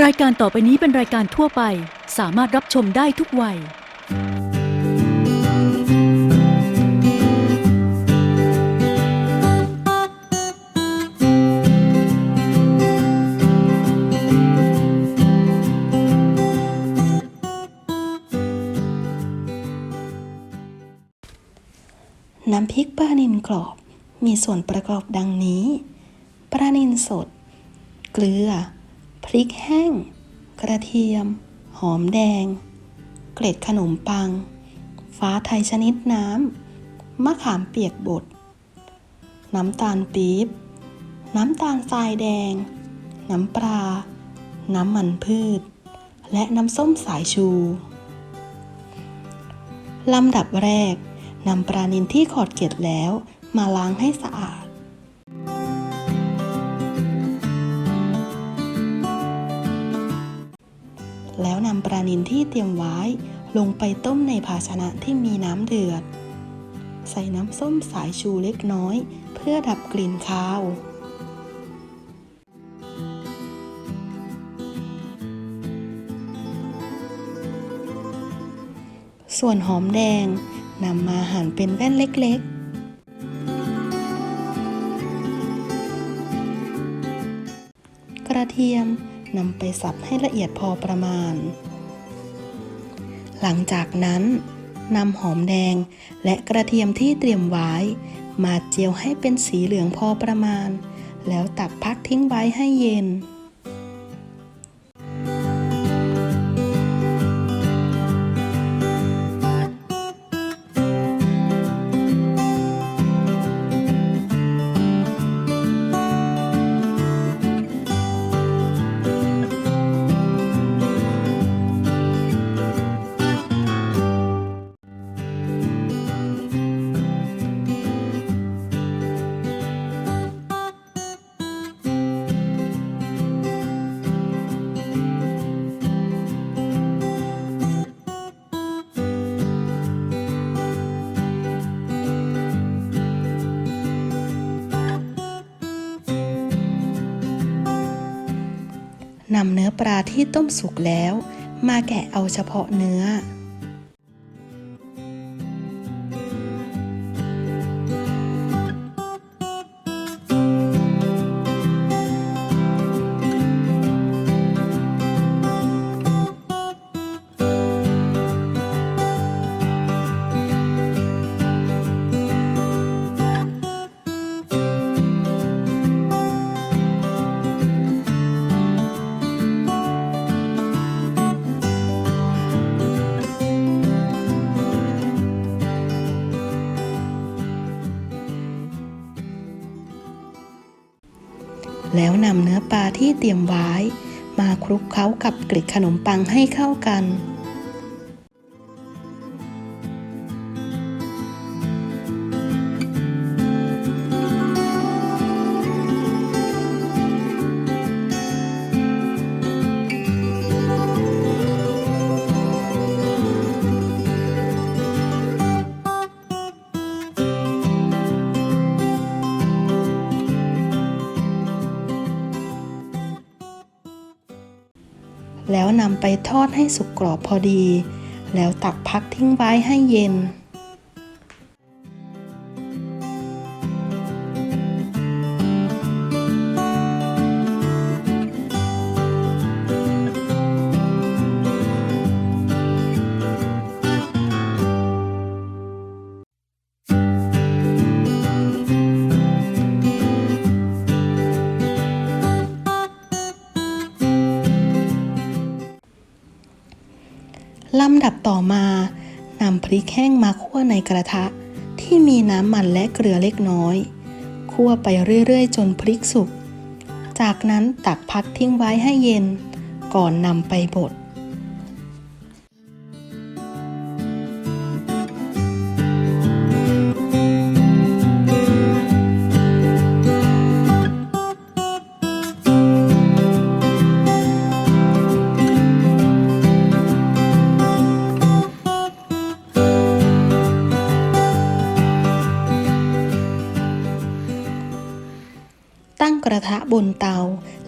รายการต่อไปนี้เป็นรายการทั่วไป สามารถรับชมได้ทุกวัย น้ำพริกปลานิลกรอบ มีส่วนประกอบดังนี้ ปลานิลสด เกลือ พริกแห้ง กระเทียม หอมแดง เกล็ดขนมปัง ฟ้าไทยชนิดน้ำ มะขามเปียกบด น้ำตาลปี๊บ น้ำตาลทรายแดง น้ำปลา น้ำมันพืช และน้ำส้มสายชู ลำดับแรกนำปลานิลที่ขอดเกล็ดแล้วมาล้างให้สะอาดำปลานิลที่เตรียมไว้ ลงไปต้มในภาชนะที่มีน้ำเดือด ใส่น้ำส้มสายชูเล็กน้อย เพื่อดับกลิ่นคาว ส่วนหอมแดงนำมาหั่นเป็นแว่นเล็กๆกระเทียม นำไปสับให้ละเอียดพอประมาณ หลังจากนั้นนำหอมแดงและกระเทียมที่เตรียมไว้ มาเจียวให้เป็นสีเหลืองพอประมาณ แล้วตักพักทิ้งไว้ให้เย็น นำเนื้อปลาที่ต้มสุกแล้ว มาแกะเอาเฉพาะเนื้อ แล้วนำเนื้อปลาที่เตรียมไว้ มาคลุกเคล้ากับกลิดขนมปังให้เข้ากัน แล้วนำไปทอดให้สุกกรอบพอดี แล้วตักพักทิ้งไว้ให้เย็น ลำดับต่อมานำพริกแห้งมาคั่วในกระทะ ที่มีน้ำมันและเกลือเล็กน้อย คั่วไปเรื่อยๆ จนพริกสุก จากนั้นตักพักทิ้งไว้ให้เย็น ก่อนนำไปบด บนเตา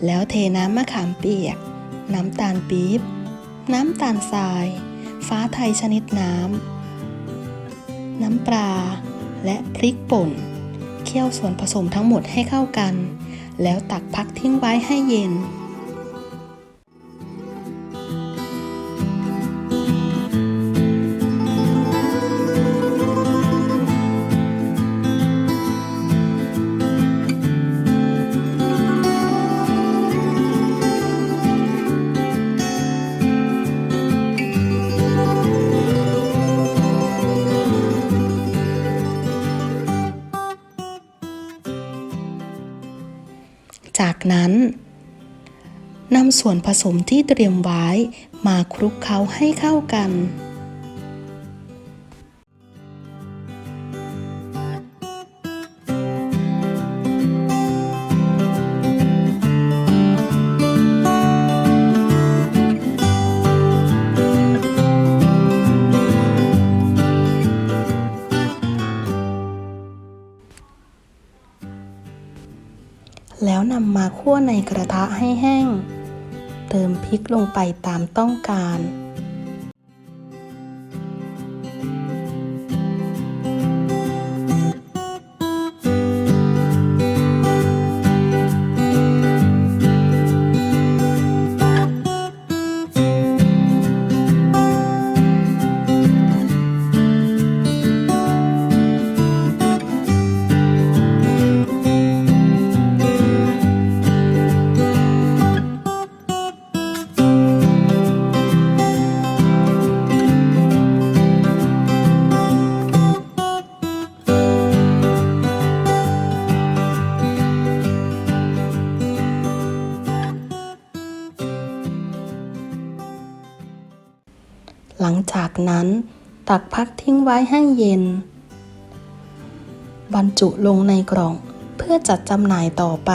แล้วเทน้ำมะขามเปียก น้ำตาลปี๊บ น้ำตาลทราย ฟ้าไทยชนิดน้ำ น้ำปลา และพริกป่น เคี่ยวส่วนผสมทั้งหมดให้เข้ากัน แล้วตักพักทิ้งไว้ให้เย็น นั้นนำส่วนผสมที่เตรียมไว้มาคลุกเคล้าให้เข้ากัน นำมาคั่วในกระทะให้แห้ง เติมพริกลงไปตามต้องการ หลังจากนั้นตักพักทิ้งไว้ให้เย็น บรรจุลงในกล่องเพื่อจัดจำหน่ายต่อไป